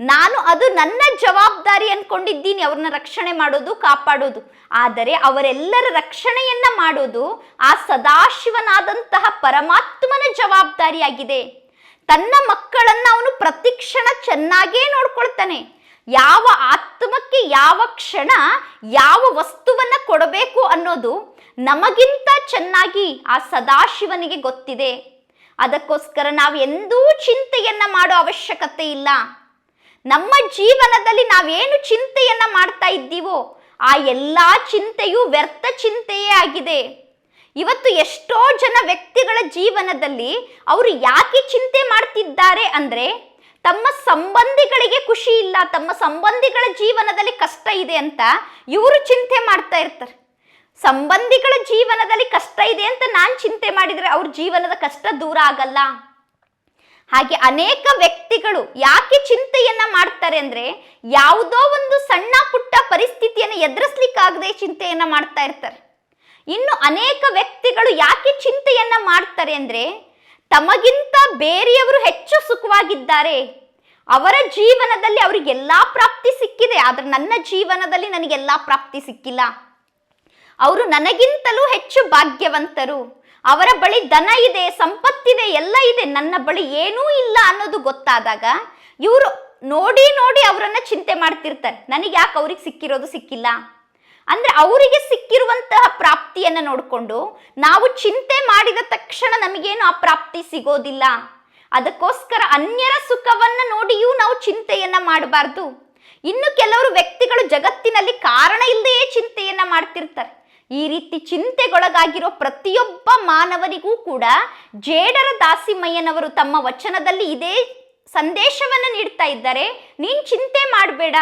ನಾನು ಅದು ನನ್ನ ಜವಾಬ್ದಾರಿ ಅನ್ಕೊಂಡಿದ್ದೀನಿ ಅವ್ರನ್ನ ರಕ್ಷಣೆ ಮಾಡೋದು, ಕಾಪಾಡೋದು. ಆದರೆ ಅವರೆಲ್ಲರ ರಕ್ಷಣೆಯನ್ನ ಮಾಡೋದು ಆ ಸದಾಶಿವನಾದಂತಹ ಪರಮಾತ್ಮನ ಜವಾಬ್ದಾರಿಯಾಗಿದೆ. ತನ್ನ ಮಕ್ಕಳನ್ನ ಅವನು ಪ್ರತಿಕ್ಷಣ ಚೆನ್ನಾಗೇ ನೋಡ್ಕೊಳ್ತಾನೆ. ಯಾವ ಆತ್ಮಕ್ಕೆ ಯಾವ ಕ್ಷಣ ಯಾವ ವಸ್ತುವನ್ನ ಕೊಡಬೇಕು ಅನ್ನೋದು ನಮಗಿಂತ ಚೆನ್ನಾಗಿ ಆ ಸದಾಶಿವನಿಗೆ ಗೊತ್ತಿದೆ. ಅದಕ್ಕೋಸ್ಕರ ನಾವು ಎಂದೂ ಚಿಂತೆಯನ್ನ ಮಾಡೋ ಅವಶ್ಯಕತೆ ಇಲ್ಲ. ನಮ್ಮ ಜೀವನದಲ್ಲಿ ನಾವೇನು ಚಿಂತೆಯನ್ನ ಮಾಡ್ತಾ ಇದ್ದೀವೋ ಆ ಎಲ್ಲ ಚಿಂತೆಯೂ ವ್ಯರ್ಥ ಚಿಂತೆಯೇ ಆಗಿದೆ. ಇವತ್ತು ಎಷ್ಟೋ ಜನ ವ್ಯಕ್ತಿಗಳ ಜೀವನದಲ್ಲಿ ಅವರು ಯಾಕೆ ಚಿಂತೆ ಮಾಡ್ತಿದ್ದಾರೆ ಅಂದ್ರೆ ತಮ್ಮ ಸಂಬಂಧಿಗಳಿಗೆ ಖುಷಿ ಇಲ್ಲ, ತಮ್ಮ ಸಂಬಂಧಿಗಳ ಜೀವನದಲ್ಲಿ ಕಷ್ಟ ಇದೆ ಅಂತ ಇವರು ಚಿಂತೆ ಮಾಡ್ತಾ ಇರ್ತಾರೆ. ಸಂಬಂಧಿಗಳ ಜೀವನದಲ್ಲಿ ಕಷ್ಟ ಇದೆ ಅಂತ ನಾನು ಚಿಂತೆ ಮಾಡಿದರೆ ಅವ್ರ ಜೀವನದ ಕಷ್ಟ ದೂರ ಆಗಲ್ಲ. ಹಾಗೆ ಅನೇಕ ವ್ಯಕ್ತಿಗಳು ಯಾಕೆ ಚಿಂತೆಯನ್ನ ಮಾಡ್ತಾರೆ ಅಂದ್ರೆ ಯಾವುದೋ ಒಂದು ಸಣ್ಣ ಪುಟ್ಟ ಪರಿಸ್ಥಿತಿಯನ್ನು ಎದುರಿಸ್ಲಿಕ್ಕಾಗದೆ ಚಿಂತೆಯನ್ನ ಮಾಡ್ತಾ ಇರ್ತಾರೆ. ಇನ್ನು ಅನೇಕ ವ್ಯಕ್ತಿಗಳು ಯಾಕೆ ಚಿಂತೆಯನ್ನ ಮಾಡ್ತಾರೆ ಅಂದ್ರೆ ತಮಗಿಂತ ಬೇರೆಯವರು ಹೆಚ್ಚು ಸುಖವಾಗಿದ್ದಾರೆ. ಅವರ ಜೀವನದಲ್ಲಿ ಅವರಿಗೆಲ್ಲ ಪ್ರಾಪ್ತಿ ಸಿಕ್ಕಿದೆ. ಆದರೆ ನನ್ನ ಜೀವನದಲ್ಲಿ ನನಗೆಲ್ಲ ಪ್ರಾಪ್ತಿ ಸಿಕ್ಕಿಲ್ಲ. ಅವರು ನನಗಿಂತಲೂ ಹೆಚ್ಚು ಭಾಗ್ಯವಂತರು. ಅವರ ಬಳಿ ದನ ಇದೆ ಸಂಪತ್ತಿದೆ ಎಲ್ಲ ಇದೆ. ನನ್ನ ಬಳಿ ಏನೂ ಇಲ್ಲ ಅನ್ನೋದು ಗೊತ್ತಾದಾಗ ಇವರು ನೋಡಿ ನೋಡಿ ಅವರನ್ನ ಚಿಂತೆ ಮಾಡ್ತಿರ್ತಾರೆ. ನನಗೆ ಯಾಕೆ ಅವ್ರಿಗೆ ಸಿಕ್ಕಿರೋದು ಸಿಕ್ಕಿಲ್ಲ. ಅಂದ್ರೆ ಅವರಿಗೆ ಸಿಕ್ಕಿರುವಂತಹ ಪ್ರಾಪ್ತಿಯನ್ನು ನೋಡಿಕೊಂಡು ನಾವು ಚಿಂತೆ ಮಾಡಿದ ತಕ್ಷಣ ನಮಗೇನು ಆ ಪ್ರಾಪ್ತಿ ಸಿಗೋದಿಲ್ಲ. ಅದಕ್ಕೋಸ್ಕರ ಅನ್ಯರ ಸುಖವನ್ನ ನೋಡಿಯೂ ನಾವು ಚಿಂತೆಯನ್ನ ಮಾಡಬಾರ್ದು. ಇನ್ನು ಕೆಲವರು ವ್ಯಕ್ತಿಗಳು ಜಗತ್ತಿನಲ್ಲಿ ಕಾರಣ ಇಲ್ಲದೆಯೇ ಚಿಂತೆಯನ್ನ ಮಾಡ್ತಿರ್ತಾರೆ. ಈ ರೀತಿ ಚಿಂತೆಗೊಳಗಾಗಿರೋ ಪ್ರತಿಯೊಬ್ಬ ಮಾನವರಿಗೂ ಕೂಡ ಜೇಡರ ದಾಸಿಮಯ್ಯನವರು ತಮ್ಮ ವಚನದಲ್ಲಿ ಇದೇ ಸಂದೇಶವನ್ನು ನೀಡ್ತಾ ಇದ್ದಾರೆ, ನೀನ್ ಚಿಂತೆ ಮಾಡಬೇಡ.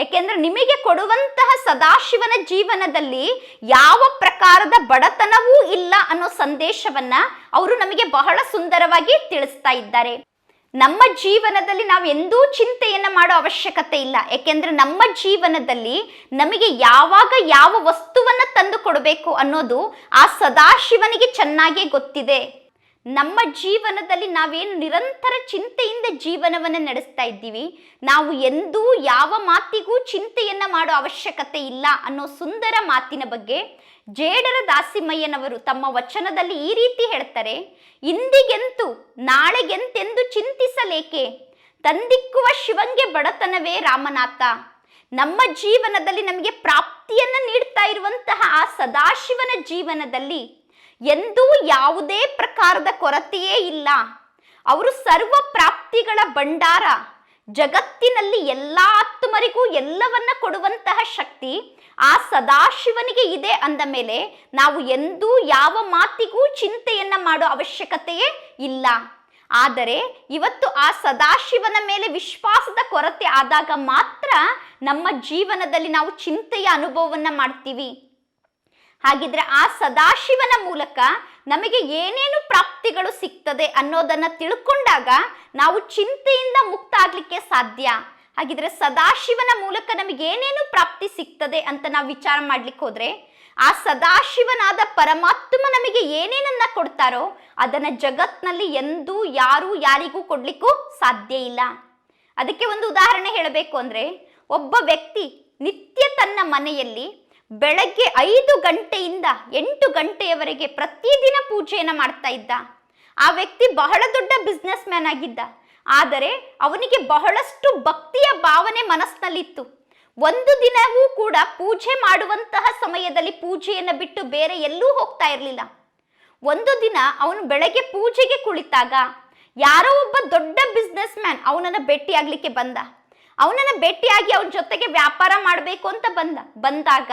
ಯಾಕೆಂದ್ರೆ ನಿಮಗೆ ಕೊಡುವಂತಹ ಸದಾಶಿವನ ಜೀವನದಲ್ಲಿ ಯಾವ ಪ್ರಕಾರದ ಬಡತನವೂ ಇಲ್ಲ ಅನ್ನೋ ಸಂದೇಶವನ್ನ ಅವರು ನಮಗೆ ಬಹಳ ಸುಂದರವಾಗಿ ತಿಳಿಸ್ತಾ ಇದ್ದಾರೆ. ನಮ್ಮ ಜೀವನದಲ್ಲಿ ನಾವು ಎಂದೂ ಚಿಂತೆಯನ್ನ ಮಾಡೋ ಅವಶ್ಯಕತೆ ಇಲ್ಲ. ಯಾಕೆಂದ್ರೆ ನಮ್ಮ ಜೀವನದಲ್ಲಿ ನಮಗೆ ಯಾವಾಗ ಯಾವ ವಸ್ತುವನ್ನ ತಂದು ಕೊಡಬೇಕು ಅನ್ನೋದು ಆ ಸದಾಶಿವನಿಗೆ ಚೆನ್ನಾಗಿ ಗೊತ್ತಿದೆ. ನಮ್ಮ ಜೀವನದಲ್ಲಿ ನಾವೇನು ನಿರಂತರ ಚಿಂತೆಯಿಂದ ಜೀವನವನ್ನು ನಡೆಸ್ತಾ ಇದ್ದೀವಿ, ನಾವು ಎಂದೂ ಯಾವ ಮಾತಿಗೂ ಚಿಂತೆಯನ್ನು ಮಾಡೋ ಅವಶ್ಯಕತೆ ಇಲ್ಲ ಅನ್ನೋ ಸುಂದರ ಮಾತಿನ ಬಗ್ಗೆ ಜೇಡರ ದಾಸಿಮಯ್ಯನವರು ತಮ್ಮ ವಚನದಲ್ಲಿ ಈ ರೀತಿ ಹೇಳ್ತಾರೆ, ಇಂದಿಗೆಂತು ನಾಳೆಗೆಂತೆಂದು ಚಿಂತಿಸಲೇಕೆ? ತಂದಿಕ್ಕುವ ಶಿವಂಗೆ ಬಡತನವೇ ರಾಮನಾಥ. ನಮ್ಮ ಜೀವನದಲ್ಲಿ ನಮಗೆ ಪ್ರಾಪ್ತಿಯನ್ನು ನೀಡ್ತಾ ಇರುವಂತಹ ಆ ಸದಾಶಿವನ ಜೀವನದಲ್ಲಿ ಎಂದೂ ಯಾವುದೇ ಪ್ರಕಾರದ ಕೊರತೆಯೇ ಇಲ್ಲ. ಅವರು ಸರ್ವ ಪ್ರಾಪ್ತಿಗಳ ಭಂಡಾರ. ಜಗತ್ತಿನಲ್ಲಿ ಎಲ್ಲ ಆತ್ಮರಿಗೂ ಎಲ್ಲವನ್ನ ಕೊಡುವಂತಹ ಶಕ್ತಿ ಆ ಸದಾಶಿವನಿಗೆ ಇದೆ ಅಂದ ಮೇಲೆ ನಾವು ಎಂದೂ ಯಾವ ಮಾತಿಗೂ ಚಿಂತೆಯನ್ನ ಮಾಡೋ ಅವಶ್ಯಕತೆಯೇ ಇಲ್ಲ. ಆದರೆ ಇವತ್ತು ಆ ಸದಾಶಿವನ ಮೇಲೆ ವಿಶ್ವಾಸದ ಕೊರತೆ ಆದಾಗ ಮಾತ್ರ ನಮ್ಮ ಜೀವನದಲ್ಲಿ ನಾವು ಚಿಂತೆಯ ಅನುಭವವನ್ನ ಮಾಡ್ತೀವಿ. ಹಾಗಿದ್ರೆ ಆ ಸದಾಶಿವನ ಮೂಲಕ ನಮಗೆ ಏನೇನು ಪ್ರಾಪ್ತಿಗಳು ಸಿಗ್ತದೆ ಅನ್ನೋದನ್ನ ತಿಳ್ಕೊಂಡಾಗ ನಾವು ಚಿಂತೆಯಿಂದ ಮುಕ್ತ ಆಗ್ಲಿಕ್ಕೆ ಸಾಧ್ಯ. ಹಾಗಿದ್ರೆ ಸದಾಶಿವನ ಮೂಲಕ ನಮಗೆ ಏನೇನು ಪ್ರಾಪ್ತಿ ಸಿಗ್ತದೆ ಅಂತ ನಾವು ವಿಚಾರ ಮಾಡ್ಲಿಕ್ಕೆ ಹೋದ್ರೆ, ಆ ಸದಾಶಿವನಾದ ಪರಮಾತ್ಮ ನಮಗೆ ಏನೇನನ್ನ ಕೊಡ್ತಾರೋ ಅದನ್ನ ಜಗತ್ನಲ್ಲಿ ಎಂದೂ ಯಾರು ಯಾರಿಗೂ ಕೊಡ್ಲಿಕ್ಕೂ ಸಾಧ್ಯ ಇಲ್ಲ. ಅದಕ್ಕೆ ಒಂದು ಉದಾಹರಣೆ ಹೇಳಬೇಕು ಅಂದ್ರೆ, ಒಬ್ಬ ವ್ಯಕ್ತಿ ನಿತ್ಯ ತನ್ನ ಮನೆಯಲ್ಲಿ ಬೆಳಗ್ಗೆ ಐದು ಗಂಟೆಯಿಂದ ಎಂಟು ಗಂಟೆಯವರೆಗೆ ಪ್ರತಿದಿನ ಪೂಜೆಯನ್ನು ಮಾಡ್ತಾ ಇದ್ದ. ಆ ವ್ಯಕ್ತಿ ಬಹಳ ದೊಡ್ಡ ಬಿಸ್ನೆಸ್ ಮ್ಯಾನ್ ಆಗಿದ್ದ. ಆದರೆ ಅವನಿಗೆ ಬಹಳಷ್ಟು ಭಕ್ತಿಯ ಭಾವನೆ ಮನಸ್ಸಿನಲ್ಲಿತ್ತು. ಒಂದು ದಿನವೂ ಕೂಡ ಪೂಜೆ ಮಾಡುವಂತಹ ಸಮಯದಲ್ಲಿ ಪೂಜೆಯನ್ನು ಬಿಟ್ಟು ಬೇರೆ ಎಲ್ಲೂ ಹೋಗ್ತಾ ಇರಲಿಲ್ಲ. ಒಂದು ದಿನ ಅವನು ಬೆಳಗ್ಗೆ ಪೂಜೆಗೆ ಕುಳಿತಾಗ ಯಾರೋ ಒಬ್ಬ ದೊಡ್ಡ ಬಿಸ್ನೆಸ್ ಮ್ಯಾನ್ ಅವನನ್ನು ಭೇಟಿಯಾಗಲಿಕ್ಕೆ ಬಂದ. ಅವನನ್ನ ಭೇಟಿಯಾಗಿ ಅವನ ಜೊತೆಗೆ ವ್ಯಾಪಾರ ಮಾಡಬೇಕು ಅಂತ ಬಂದ, ಬಂದಾಗ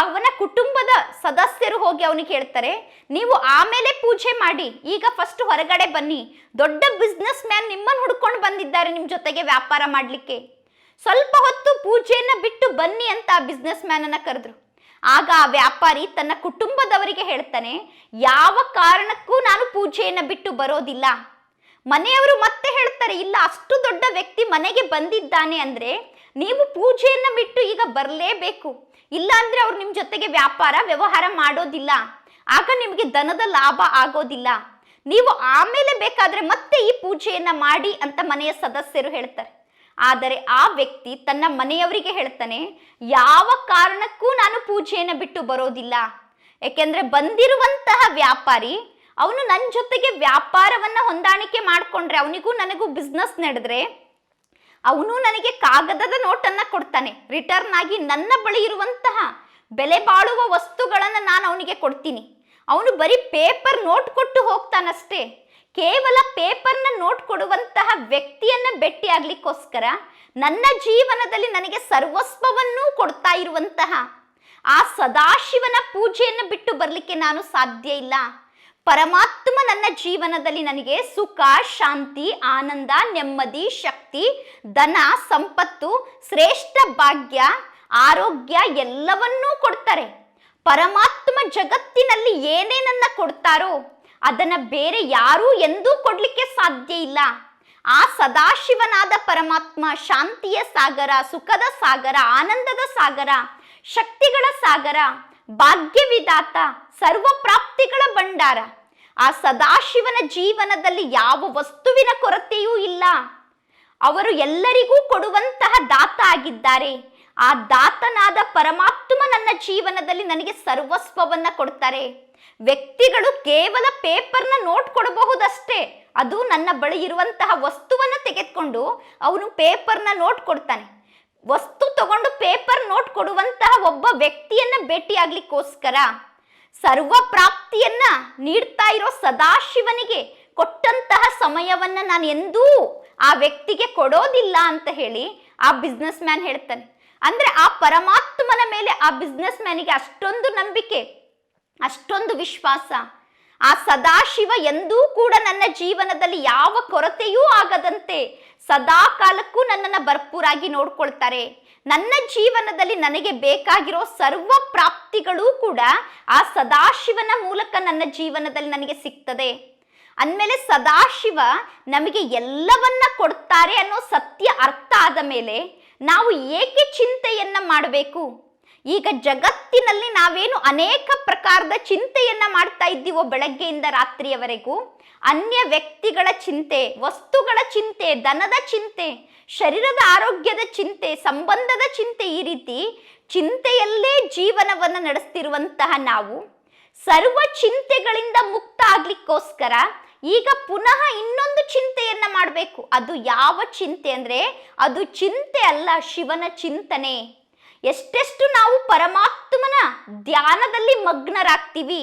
ಅವನ ಕುಟುಂಬದ ಸದಸ್ಯರು ಹೋಗಿ ಅವನಿಗೆ ಹೇಳ್ತಾರೆ, ನೀವು ಆಮೇಲೆ ಪೂಜೆ ಮಾಡಿ, ಈಗ ಫಸ್ಟ್ ಹೊರಗಡೆ ಬನ್ನಿ. ದೊಡ್ಡ ಬಿಸ್ನೆಸ್ ಮ್ಯಾನ್ ನಿಮ್ಮನ್ನು ಹುಡ್ಕೊಂಡು ಬಂದಿದ್ದಾರೆ ನಿಮ್ಮ ಜೊತೆಗೆ ವ್ಯಾಪಾರ ಮಾಡಲಿಕ್ಕೆ. ಸ್ವಲ್ಪ ಹೊತ್ತು ಪೂಜೆಯನ್ನು ಬಿಟ್ಟು ಬನ್ನಿ ಅಂತ ಆ ಬಿಸ್ನೆಸ್ ಮ್ಯಾನನ್ನು ಕರೆದ್ರು. ಆಗ ಆ ವ್ಯಾಪಾರಿ ತನ್ನ ಕುಟುಂಬದವರಿಗೆ ಹೇಳ್ತಾನೆ, ಯಾವ ಕಾರಣಕ್ಕೂ ನಾನು ಪೂಜೆಯನ್ನು ಬಿಟ್ಟು ಬರೋದಿಲ್ಲ. ಮನೆಯವರು ಮತ್ತೆ ಹೇಳ್ತಾರೆ, ಇಲ್ಲ, ಅಷ್ಟು ದೊಡ್ಡ ವ್ಯಕ್ತಿ ಮನೆಗೆ ಬಂದಿದ್ದಾನೆ ಅಂದ್ರೆ ನೀವು ಪೂಜೆಯನ್ನು ಬಿಟ್ಟು ಈಗ ಬರಲೇಬೇಕು. ಇಲ್ಲ ಅಂದ್ರೆ ಅವ್ರು ನಿಮ್ಮ ಜೊತೆಗೆ ವ್ಯಾಪಾರ, ವ್ಯವಹಾರ ಮಾಡೋದಿಲ್ಲ. ಆಗ ನಿಮಗೆ ದನದ ಲಾಭ ಆಗೋದಿಲ್ಲ. ನೀವು ಆಮೇಲೆ ಬೇಕಾದ್ರೆ ಮತ್ತೆ ಈ ಪೂಜೆಯನ್ನು ಮಾಡಿ ಅಂತ ಮನೆಯ ಸದಸ್ಯರು ಹೇಳ್ತಾರೆ. ಆದರೆ ಆ ವ್ಯಕ್ತಿ ತನ್ನ ಮನೆಯವರಿಗೆ ಹೇಳ್ತಾನೆ, ಯಾವ ಕಾರಣಕ್ಕೂ ನಾನು ಪೂಜೆಯನ್ನು ಬಿಟ್ಟು ಬರೋದಿಲ್ಲ. ಏಕೆಂದರೆ ಬಂದಿರುವಂತಹ ವ್ಯಾಪಾರಿ ಅವನು ನನ್ನ ಜೊತೆಗೆ ವ್ಯಾಪಾರವನ್ನ ಹೊಂದಾಣಿಕೆ ಮಾಡಿಕೊಂಡ್ರೆ, ಅವನಿಗೂ ನನಗೂ ಬಿಸ್ನೆಸ್ ನಡೆದ್ರೆ, ಅವನು ನನಗೆ ಕಾಗದದ ನೋಟನ್ನ ಕೊಡ್ತಾನೆ. ರಿಟರ್ನ್ ಆಗಿ ನನ್ನ ಬಳಿ ಇರುವಂತಹ ಬೆಲೆ ಬಾಳುವ ವಸ್ತುಗಳನ್ನು ನಾನು ಅವನಿಗೆ ಕೊಡ್ತೀನಿ. ಅವನು ಬರೀ ಪೇಪರ್ ನೋಟ್ ಕೊಟ್ಟು ಹೋಗ್ತಾನಷ್ಟೇ. ಕೇವಲ ಪೇಪರ್ನ ನೋಟ್ ಕೊಡುವಂತಹ ವ್ಯಕ್ತಿಯನ್ನ ಭೇಟಿ ಆಗ್ಲಿಕ್ಕೋಸ್ಕರ ನನ್ನ ಜೀವನದಲ್ಲಿ ನನಗೆ ಸರ್ವಸ್ವವನ್ನೂ ಕೊಡ್ತಾ ಇರುವಂತಹ ಆ ಸದಾಶಿವನ ಪೂಜೆಯನ್ನು ಬಿಟ್ಟು ಬರಲಿಕ್ಕೆ ನಾನು ಸಾಧ್ಯ ಇಲ್ಲ. ಪರಮಾತ್ಮ ನನ್ನ ಜೀವನದಲ್ಲಿ ನನಗೆ ಸುಖ, ಶಾಂತಿ, ಆನಂದ, ನೆಮ್ಮದಿ, ಶಕ್ತಿ, ಧನ, ಸಂಪತ್ತು, ಶ್ರೇಷ್ಠ ಭಾಗ್ಯ, ಆರೋಗ್ಯ ಎಲ್ಲವನ್ನೂ ಕೊಡ್ತಾರೆ. ಪರಮಾತ್ಮ ಜಗತ್ತಿನಲ್ಲಿ ಏನೇನನ್ನ ಕೊಡ್ತಾರೋ ಅದನ್ನ ಬೇರೆ ಯಾರೂ ಎಂದೂ ಕೊಡ್ಲಿಕ್ಕೆ ಸಾಧ್ಯ ಇಲ್ಲ. ಆ ಸದಾಶಿವನಾದ ಪರಮಾತ್ಮ ಶಾಂತಿಯ ಸಾಗರ, ಸುಖದ ಸಾಗರ, ಆನಂದದ ಸಾಗರ, ಶಕ್ತಿಗಳ ಸಾಗರ ಭಾಗ್ಯವಿದಾತ ಸರ್ವ ಪ್ರಾಪ್ತಿಗಳ ಭಂಡಾರ. ಆ ಸದಾಶಿವನ ಜೀವನದಲ್ಲಿ ಯಾವ ವಸ್ತುವಿನ ಕೊರತೆಯೂ ಇಲ್ಲ. ಅವರು ಎಲ್ಲರಿಗೂ ಕೊಡುವಂತಹ ದಾತ ಆಗಿದ್ದಾರೆ. ಆ ದಾತನಾದ ಪರಮಾತ್ಮ ನನ್ನ ಜೀವನದಲ್ಲಿ ನನಗೆ ಸರ್ವಸ್ವವನ್ನ ಕೊಡ್ತಾರೆ. ವ್ಯಕ್ತಿಗಳು ಕೇವಲ ಪೇಪರ್ನ ನೋಟ್ ಕೊಡಬಹುದಷ್ಟೇ. ಅದು ನನ್ನ ಬಳಿ ಇರುವಂತಹ ವಸ್ತುವನ್ನ ತೆಗೆದುಕೊಂಡು ಅವನು ಪೇಪರ್ನ ನೋಟ್ ಕೊಡ್ತಾನೆ. ಕೊಡುವಂತಹ ಒಬ್ಬ ವ್ಯಕ್ತಿಯನ್ನ ಭೇಟಿಯಾಗ್ಲಿಕ್ಕೋಸ್ಕರ ಸರ್ವ ಪ್ರಾಪ್ತಿಯನ್ನ ನೀಡ್ತಾ ಇರೋ ಸದಾಶಿವನಿಗೆ ಕೊಟ್ಟಂತಹ ಸಮಯವನ್ನ ನಾನು ಎಂದೂ ಆ ವ್ಯಕ್ತಿಗೆ ಕೊಡೋದಿಲ್ಲ ಅಂತ ಹೇಳಿ ಆ ಬಿಸ್ನೆಸ್ ಮ್ಯಾನ್ ಹೇಳ್ತಾನೆ. ಅಂದ್ರೆ ಆ ಪರಮಾತ್ಮನ ಮೇಲೆ ಆ ಬಿಸ್ನೆಸ್ ಮ್ಯಾನಿಗೆ ಅಷ್ಟೊಂದು ನಂಬಿಕೆ, ಅಷ್ಟೊಂದು ವಿಶ್ವಾಸ ಆ ಸದಾಶಿವ ಎಂದೂ ಕೂಡ ನನ್ನ ಜೀವನದಲ್ಲಿ ಯಾವ ಕೊರತೆಯೂ ಆಗದಂತೆ ಸದಾ ಕಾಲಕ್ಕೂ ನನ್ನನ್ನು ಭರ್ಪೂರಾಗಿ ನೋಡ್ಕೊಳ್ತಾರೆ. ನನ್ನ ಜೀವನದಲ್ಲಿ ನನಗೆ ಬೇಕಾಗಿರೋ ಸರ್ವ ಪ್ರಾಪ್ತಿಗಳೂ ಕೂಡ ಆ ಸದಾಶಿವನ ಮೂಲಕ ನನ್ನ ಜೀವನದಲ್ಲಿ ನನಗೆ ಸಿಗ್ತದೆ. ಅಂದಮೇಲೆ ಸದಾಶಿವ ನಮಗೆ ಎಲ್ಲವನ್ನ ಕೊಡ್ತಾರೆ ಅನ್ನೋ ಸತ್ಯ ಅರ್ಥ ಆದ ಮೇಲೆ ನಾವು ಏಕೆ ಚಿಂತೆಯನ್ನ ಮಾಡಬೇಕು? ಈಗ ಜಗತ್ತಿನಲ್ಲಿ ನಾವೇನು ಅನೇಕ ಪ್ರಕಾರದ ಚಿಂತೆಯನ್ನ ಮಾಡ್ತಾ ಇದ್ದೀವೋ ಬೆಳಗ್ಗೆಯಿಂದ ರಾತ್ರಿಯವರೆಗೂ, ಅನ್ಯ ವ್ಯಕ್ತಿಗಳ ಚಿಂತೆ, ವಸ್ತುಗಳ ಚಿಂತೆ, ದನದ ಚಿಂತೆ, ಶರೀರದ ಆರೋಗ್ಯದ ಚಿಂತೆ, ಸಂಬಂಧದ ಚಿಂತೆ ಈ ರೀತಿ ಚಿಂತೆಯಲ್ಲೇ ಜೀವನವನ್ನು ನಡೆಸ್ತಿರುವಂತಹ ನಾವು, ಸರ್ವ ಚಿಂತೆಗಳಿಂದ ಮುಕ್ತ ಆಗ್ಲಿಕ್ಕೋಸ್ಕರ ಈಗ ಪುನಃ ಇನ್ನೊಂದು ಚಿಂತೆಯನ್ನ ಮಾಡಬೇಕು. ಅದು ಯಾವ ಚಿಂತೆ ಅಂದ್ರೆ, ಅದು ಚಿಂತೆ ಅಲ್ಲ ಶಿವನ ಚಿಂತನೆ. ಎಷ್ಟೆಷ್ಟು ನಾವು ಪರಮಾತ್ಮನ ಧ್ಯಾನದಲ್ಲಿ ಮಗ್ನರಾಗ್ತೀವಿ,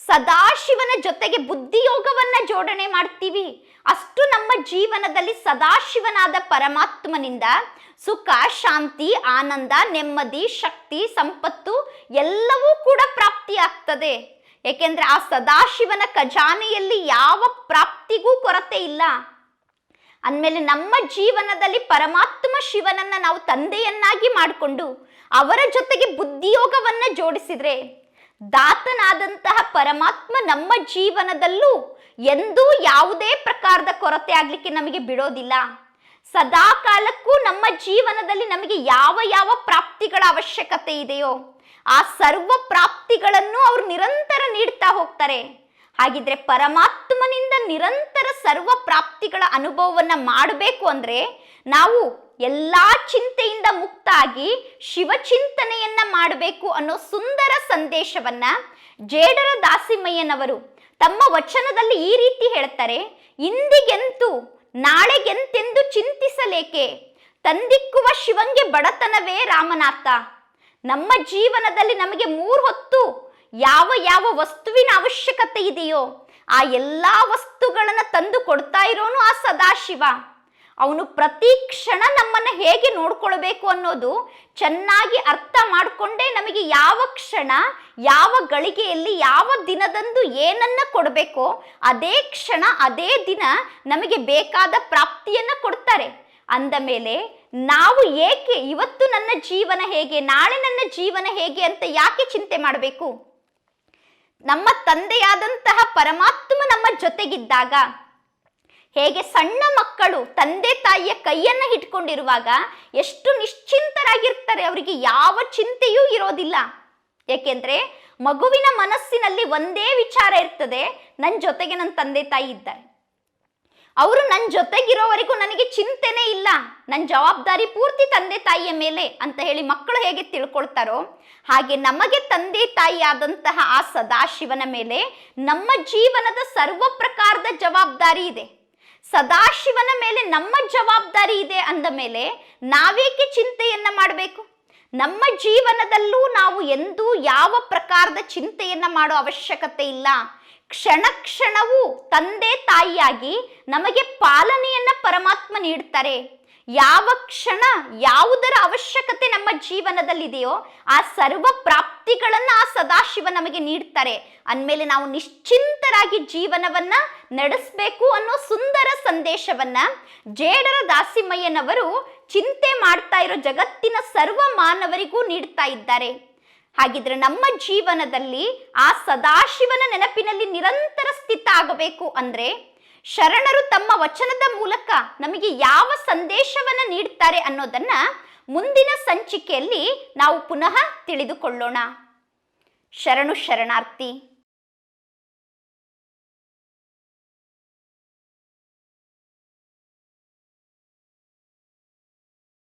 ಸದಾಶಿವನ ಜೊತೆಗೆ ಬುದ್ಧಿಯೋಗವನ್ನ ಜೋಡಣೆ ಮಾಡ್ತೀವಿ, ಅಷ್ಟು ನಮ್ಮ ಜೀವನದಲ್ಲಿ ಸದಾಶಿವನಾದ ಪರಮಾತ್ಮನಿಂದ ಸುಖ, ಶಾಂತಿ, ಆನಂದ, ನೆಮ್ಮದಿ, ಶಕ್ತಿ, ಸಂಪತ್ತು ಎಲ್ಲವೂ ಕೂಡ ಪ್ರಾಪ್ತಿಯಾಗ್ತದೆ. ಏಕೆಂದ್ರೆ ಆ ಸದಾಶಿವನ ಖಜಾನೆಯಲ್ಲಿ ಯಾವ ಪ್ರಾಪ್ತಿಗೂ ಕೊರತೆ ಇಲ್ಲ. ಅಂದಮೇಲೆ ನಮ್ಮ ಜೀವನದಲ್ಲಿ ಪರಮಾತ್ಮ ಶಿವನನ್ನ ನಾವು ತಂದೆಯನ್ನಾಗಿ ಮಾಡಿಕೊಂಡು ಅವರ ಜೊತೆಗೆ ಬುದ್ಧಿಯೋಗವನ್ನ ಜೋಡಿಸಿದರೆ ದಾತನಾದಂತಹ ಪರಮಾತ್ಮ ನಮ್ಮ ಜೀವನದಲ್ಲೂ ಎಂದೂ ಯಾವುದೇ ಪ್ರಕಾರದ ಕೊರತೆ ಆಗಲಿಕ್ಕೆ ನಮಗೆ ಬಿಡೋದಿಲ್ಲ. ಸದಾ ಕಾಲಕ್ಕೂ ನಮ್ಮ ಜೀವನದಲ್ಲಿ ನಮಗೆ ಯಾವ ಯಾವ ಪ್ರಾಪ್ತಿಗಳ ಅವಶ್ಯಕತೆ ಇದೆಯೋ ಆ ಸರ್ವ ಪ್ರಾಪ್ತಿಗಳನ್ನು ಅವರು ನಿರಂತರ ನೀಡ್ತಾ ಹೋಗ್ತಾರೆ. ಹಾಗಿದ್ರೆ ಪರಮಾತ್ಮನಿಂದ ನಿರಂತರ ಸರ್ವ ಪ್ರಾಪ್ತಿಗಳ ಅನುಭವವನ್ನ ಮಾಡಬೇಕು ಅಂದ್ರೆ ನಾವು ಎಲ್ಲಾ ಚಿಂತೆಯಿಂದ ಮುಕ್ತಾಗಿ ಶಿವಚಿಂತನೆಯನ್ನ ಮಾಡಬೇಕು ಅನ್ನೋ ಸುಂದರ ಸಂದೇಶವನ್ನ ಜೇಡರ ದಾಸಿಮಯ್ಯನವರು ತಮ್ಮ ವಚನದಲ್ಲಿ ಈ ರೀತಿ ಹೇಳ್ತಾರೆ, ಇಂದಿಗೆಂತು ನಾಳೆಗೆಂತೆಂದು ಚಿಂತಿಸಲೇಕೆ? ತಂದಿಕ್ಕುವ ಶಿವಂಗೆ ಬಡತನವೇ ರಾಮನಾಥ. ನಮ್ಮ ಜೀವನದಲ್ಲಿ ನಮಗೆ ಮೂರು ಹೊತ್ತು ಯಾವ ಯಾವ ವಸ್ತುವಿನ ಅವಶ್ಯಕತೆ ಇದೆಯೋ, ಆ ಎಲ್ಲ ವಸ್ತುಗಳನ್ನ ತಂದು ಕೊಡ್ತಾ ಇರೋನು ಆ ಸದಾಶಿವ. ಅವನು ಪ್ರತಿ ಕ್ಷಣ ನಮ್ಮನ್ನ ಹೇಗೆ ನೋಡ್ಕೊಳ್ಬೇಕು ಅನ್ನೋದು ಚೆನ್ನಾಗಿ ಅರ್ಥ ಮಾಡಿಕೊಂಡೇ ನಮಗೆ ಯಾವ ಕ್ಷಣ, ಯಾವ ಗಳಿಗೆಯಲ್ಲಿ, ಯಾವ ದಿನದಂದು ಏನನ್ನ ಕೊಡಬೇಕೋ ಅದೇ ಕ್ಷಣ, ಅದೇ ದಿನ ನಮಗೆ ಬೇಕಾದ ಪ್ರಾಪ್ತಿಯನ್ನ ಕೊಡ್ತಾರೆ. ಅಂದ ಮೇಲೆ ನಾವು ಏಕೆ ಇವತ್ತು ನನ್ನ ಜೀವನ ಹೇಗೆ, ನಾಳೆ ನನ್ನ ಜೀವನ ಹೇಗೆ ಅಂತ ಯಾಕೆ ಚಿಂತೆ ಮಾಡಬೇಕು? ನಮ್ಮ ತಂದೆಯಾದಂತಹ ಪರಮಾತ್ಮ ನಮ್ಮ ಜೊತೆಗಿದ್ದಾಗ ಹೇಗೆ ಸಣ್ಣ ಮಕ್ಕಳು ತಂದೆ ತಾಯಿಯ ಕೈಯನ್ನ ಹಿಡ್ಕೊಂಡಿರುವಾಗ ಎಷ್ಟು ನಿಶ್ಚಿಂತರಾಗಿರ್ತಾರೆ ಅವರಿಗೆ ಯಾವ ಚಿಂತೆಯೂ ಇರೋದಿಲ್ಲ. ಏಕೆಂದರೆ ಮಗುವಿನ ಮನಸ್ಸಿನಲ್ಲಿ ಒಂದೇ ವಿಚಾರ ಇರ್ತದೆ ನನ್ನ ಜೊತೆಗೆ ನನ್ನ ತಂದೆ ತಾಯಿ ಇದ್ದಾರೆ. ಅವರು ನನ್ನ ಜೊತೆಗಿರೋವರೆಗೂ ನನಗೆ ಚಿಂತೆನೇ ಇಲ್ಲ. ನನ್ನ ಜವಾಬ್ದಾರಿ ಪೂರ್ತಿ ತಂದೆ ತಾಯಿಯ ಮೇಲೆ ಅಂತ ಹೇಳಿ ಮಕ್ಕಳು ಹೇಗೆ ತಿಳ್ಕೊಳ್ತಾರೋ, ಹಾಗೆ ನಮಗೆ ತಂದೆ ತಾಯಿ ಆದಂತಹ ಆ ಸದಾಶಿವನ ಮೇಲೆ ನಮ್ಮ ಜೀವನದ ಸರ್ವ ಪ್ರಕಾರದ ಜವಾಬ್ದಾರಿ ಇದೆ. ಸದಾಶಿವನ ಮೇಲೆ ನಮ್ಮ ಜವಾಬ್ದಾರಿ ಇದೆ ಅಂದ ಮೇಲೆ ನಾವೇಕೆ ಚಿಂತೆಯನ್ನ ಮಾಡಬೇಕು? ನಮ್ಮ ಜೀವನದಲ್ಲೂ ನಾವು ಎಂದೂ ಯಾವ ಪ್ರಕಾರದ ಚಿಂತೆಯನ್ನ ಮಾಡೋ ಅವಶ್ಯಕತೆ ಇಲ್ಲ. ಕ್ಷಣ ಕ್ಷಣವೂ ತಂದೆ ತಾಯಿಯಾಗಿ ನಮಗೆ ಪಾಲನೆಯನ್ನ ಪರಮಾತ್ಮ ನೀಡ್ತಾರೆ. ಯಾವ ಕ್ಷಣ ಯಾವುದರ ಅವಶ್ಯಕತೆ ನಮ್ಮ ಜೀವನದಲ್ಲಿದೆಯೋ ಆ ಸರ್ವ ಪ್ರಾಪ್ತಿಗಳನ್ನ ಆ ಸದಾಶಿವ ನಮಗೆ ನೀಡ್ತಾರೆ. ಅಂದಮೇಲೆ ನಾವು ನಿಶ್ಚಿಂತರಾಗಿ ಜೀವನವನ್ನ ನಡೆಸಬೇಕು ಅನ್ನೋ ಸುಂದರ ಸಂದೇಶವನ್ನ ಜೇಡರ ದಾಸಿಮಯ್ಯನವರು ಚಿಂತೆ ಮಾಡ್ತಾ ಇರೋ ಜಗತ್ತಿನ ಸರ್ವ ಮಾನವರಿಗೂ ನೀಡ್ತಾ ಇದ್ದಾರೆ. ಹಾಗಿದ್ರೆ ನಮ್ಮ ಜೀವನದಲ್ಲಿ ಆ ಸದಾಶಿವನ ನೆನಪಿನಲ್ಲಿ ನಿರಂತರ ಸ್ಥಿತ ಆಗಬೇಕು ಅಂದ್ರೆ ಶರಣರು ತಮ್ಮ ವಚನದ ಮೂಲಕ ನಮಗೆ ಯಾವ ಸಂದೇಶವನ್ನ ನೀಡ್ತಾರೆ ಅನ್ನೋದನ್ನ ಮುಂದಿನ ಸಂಚಿಕೆಯಲ್ಲಿ ನಾವು ಪುನಃ ತಿಳಿದುಕೊಳ್ಳೋಣ. ಶರಣು ಶರಣಾರ್ಥಿ.